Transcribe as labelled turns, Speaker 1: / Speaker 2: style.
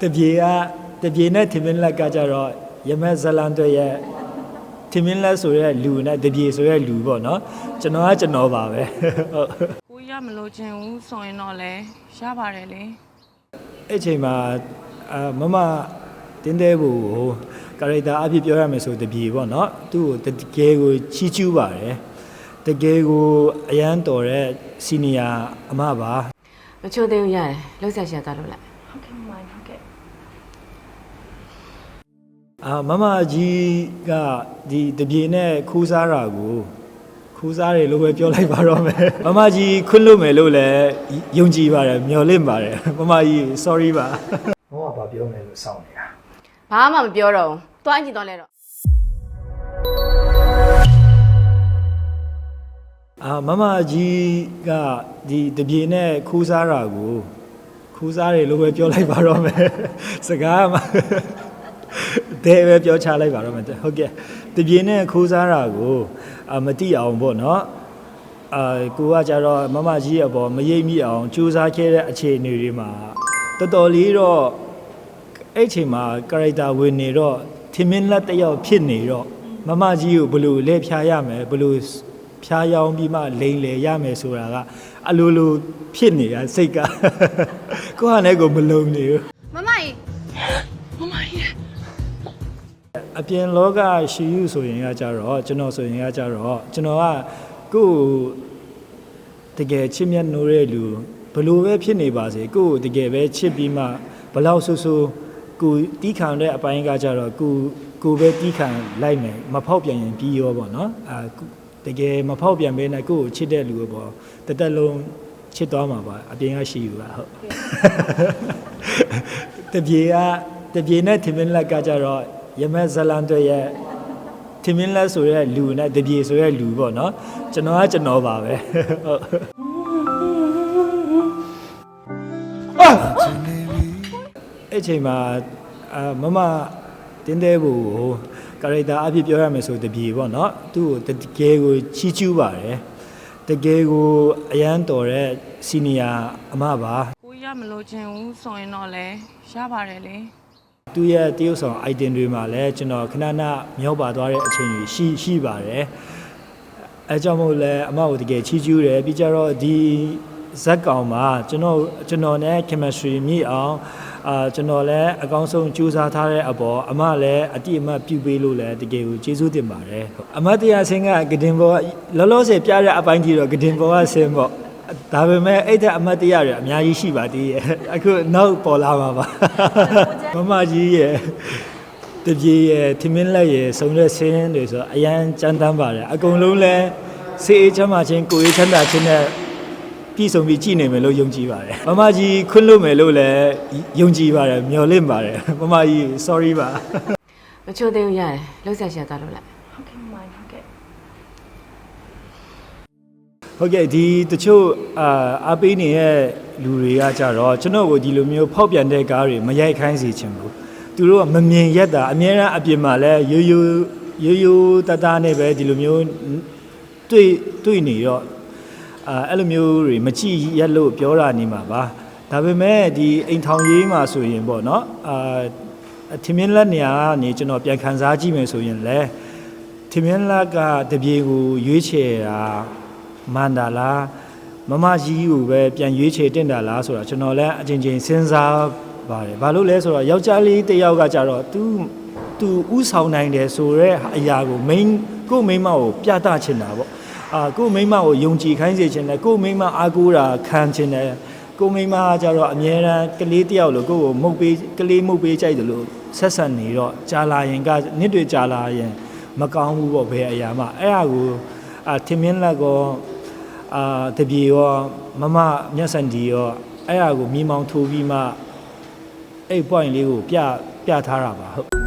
Speaker 1: တပြေကတပြေနဲ့ထင်မင်းလက်ကကြတော့ရမက်ဇလန်တွေရဲ့ထင်မင်းလက်ဆိုရဲလူနဲ့တပြေဆိုရဲလူပေါ့နော်ကျွန်တော်ကကျွန်တော်ပါပဲဟုတ်
Speaker 2: ကိုရမလို့ခြင်းဘူးဆိုရင်တော့လဲရပါတယ်လေ
Speaker 1: အဲ့ချိန်မှာအာမမတင်းတဲဘူးကိုကာရိုက်တာအဖြစ်ပြောရမယ်ဆိုတပြေပေါ့နော်သူ့ကိုတကယ်ကိုချီးကျူးပါတယ်တကယ်ကိုအရန်တော်တဲ့စီနီယာအမပါ
Speaker 3: မချိုးသေးဘူးရတယ်လှုပ်ဆက်ရှာသွားလို့လိုက်
Speaker 2: ဟုတ်ကဲ့မဟုတ်ကဲ့
Speaker 1: အာမမကြီးကဒီတပြေနဲ့ခူးစားတာကိုခူးစားတယ်လို့ပဲပြောလိုက်ပါတော့မယ်မမကြီးခွင့်လို့မယ်လို့လည်းယုံကြည်ပါတယ်မျှော်လင့်ပါတယ်မမကြီး sorry ပါမမဘာပြောမယ်လို့စောင့်နေတာ
Speaker 3: ဘာမှမပြောတော့ဘူးသွားအင်ကြည့်သွားလဲတော့
Speaker 1: အာမမကြီးကဒီတပြေနဲ့ခူးစားတာကိုခူးစားတယ်လို့ပဲပြောလိုက်ပါတော့မယ်စကားမှတဲပဲပြောချလိုက်ပါတော့မယ်ဟုတ်ကဲ့တပြေနဲ့ခူးစားတာကိုအာမတိအောင်ပေါ့နော်အာကိုကကြတော့မမကြီးရဲ့အပေါ်မရိပ်မိအောင်ကြိုးစားခဲ့တဲ့အခြေအနေတွေမှာတော်တော်လေးတော့အဲ့ချိန်မှာကာရိုက်တာဝင်နေတော့ထင်မင်းလက်တစ်ယောက်ဖြစ်နေတော့မမကြီးကိုဘယ်လိုလဲဖြားရမယ်ဘယ်လို ဖျားယောင်းပြီးမှလိန်လေရမယ်ဆိုတာကအလိုလိုဖြစ်နေတာစိတ်ကကိုယ့်ဟာနဲ့ကိုယ်မလုံနေဘူး
Speaker 3: မမကြီး
Speaker 1: အပြင်လောကရှိယူဆိုရင်ကကြတော့ကျွန်တော်ဆိုရင်ကကြတော့ကျွန်တော်ကကိုယ့်ကိုတကယ်ချစ်မြတ်နိုးတဲ့လူဘလို့ပဲဖြစ်နေပါစေကိုယ့်ကိုတကယ်ပဲချစ်ပြီးမှဘလောက်ဆူဆူကိုတီးခံတဲ့အပိုင်းကကြတော့ကိုကိုပဲတီးခံလိုက်မယ်မဖောက်ပြန်ရင်ပြီးရောပေါ့နော်အာ တကယ်မဖောက်ပြန်ဘဲနဲ့ကိုယ့်ကိုချစ်တဲ့လူကိုပေါ့တသက်လုံးချစ်သွားမှာပါအပြင်ကရှိယူပါဟုတ်တပြေကတပြေနဲ့ထင်မင်းလက်ကကြတော့ရမက်ဇလန်တွေရဲ့ထင်မင်းလက်ဆိုရဲလူနဲ့တပြေဆိုရဲလူပေါ့နော်ကျွန်တော်ကကျွန်တော်ပါပဲဟုတ်အဲ့ချိန်မှာအာမမ တင်းတဲဘူးကိုကာရိုက်တာအဖြစ်ပြောရမယ်ဆိုတပြေပေါ့နော်သူ့ကိုတကယ်ကိုချီးကျူးပါတယ်တကယ်ကိုအရန်တော်တဲ့စီနီယာအမပါ
Speaker 2: ကိုရမလို့ခြင်းဘူးဆိုရင်တော့လဲရပါတယ်လေ
Speaker 1: သူရဲ့တရုပ်ဆောင် item တွေမှာလည်းကျွန်တော်ခဏခဏမြောက်ပါသွားတဲ့အချိန်တွေရှိရှိပါတယ်အဲကြောင့်မို့လဲအမကိုတကယ်ချီးကျူးတယ်ပြီးကြတော့ဒီ ဇက်ကောင်မှာကျွန်တော်ကျွန်တော်နဲ့ chemistry မြည့်အောင်အာကျွန်တော်လည်းအကောင်းဆုံးကြိုးစားထားတဲ့အပေါ်အမလည်းအတိအမှတ်ပြုပေးလို့လည်းတကယ်ကိုကျေးဇူးတင်ပါတယ်ဟုတ်အမတရားဆင်းကဂဒင်ဘောလောလောဆယ်ပြတဲ့အပိုင်းကြီးတော့ဂဒင်ဘောကဆင်းပေါ့ဒါပေမဲ့အဲ့တဲ့အမတ်တရားတွေအများကြီးရှိပါသေးရဲ့အခုနောက်ပေါ်လာမှာပါမမကြီးရဲ့တပြေရဲ့ထမင်းလက်ရဲ့စုံတဲ့ဆင်းတွေဆိုတော့အရန်ကြမ်းတမ်းပါတယ်အကုန်လုံးလဲစေအေးချမ်းသာခြင်းကိုယ်ရေးချမ်းသာခြင်းနဲ့ ပြည်စုံပြီးကြည်နေမယ်လို့ယုံကြည်ပါတယ်မမကြီးခွင့်လို့မယ်လို့လည်းယုံကြည်ပါတယ်မျှော်လင့်ပါတယ်မမကြီး sorry ပါ
Speaker 3: မချိုးသေးဘူးရတယ်လှုပ်ဆက်ရှာသွားလို့လိုက်
Speaker 2: ဟုတ်ကဲ့မဟုတ်ကဲ့
Speaker 1: ဟုတ်ကဲ့ဒီတချို့အာအားပေးနေတဲ့လူတွေကကြတော့ကျွန်တော်ကိုဒီလိုမျိုးဖောက်ပြန်တဲ့ကားတွေမရိုက်ခိုင်းစေချင်ဘူးသူတို့ကမမြင်ရက်တာအများအားအပြင်မှာလဲရိုးရိုးရိုးရိုးတတနဲ့ပဲဒီလိုမျိုးတွေ့တွေ့နေတော့ အာအဲ့လိုမျိုးတွေမကြည့်ရက်လို့ပြောတာနေမှာပါဒါပေမဲ့ဒီအိမ်ထောင်ရေးမှာဆိုရင်ပေါ့နော်အာထင်းမင်းလက်နေရာကနေကျွန်တော်ပြန်ခန်းစားကြည့်မယ်ဆိုရင်လဲထင်မြင်လာကတပြေကိုရွေးချယ်တာမန္တာလားမမကြီးကိုပဲပြန်ရွေးချယ်တင်တာလားဆိုတာကျွန်တော်လည်းအချင်းချင်းစဉ်းစားပါတယ်ဘာလို့လဲဆိုတော့ယောက်ျားလေးတစ်ယောက်ကကြတော့ तू तू ဥဆောင်နိုင်တယ်ဆိုတော့အရာကို main ကိုမိန်းမကိုပြသချင်တာပေါ့ အာကိုမိန်းမကိုယုံကြည်ခိုင်းစေချင်တယ်ကိုမိန်းမအားကိုးတာခံချင်တယ်ကိုမိန်းမကကြတော့အမြဲတမ်းကလေးတစ်ယောက်လိုကိုကိုမှုတ်ပေးကလေးမှုတ်ပေးကြိုက်တယ်လို့ဆက်ဆက်နေတော့ကြာလာရင်ကနှစ်တွေကြာလာရင်မကောင်းဘူးပေါ့ဘယ်အရာမှအဲ့ဟာကိုအာထင်မင်းလက်ကောအာတပြေရောမမမျက်စံဒီရောအဲ့ဟာကိုမြေမောင်ထိုးပြီးမှအဲ့ point လေးကိုပြပြထားတာပါဟုတ်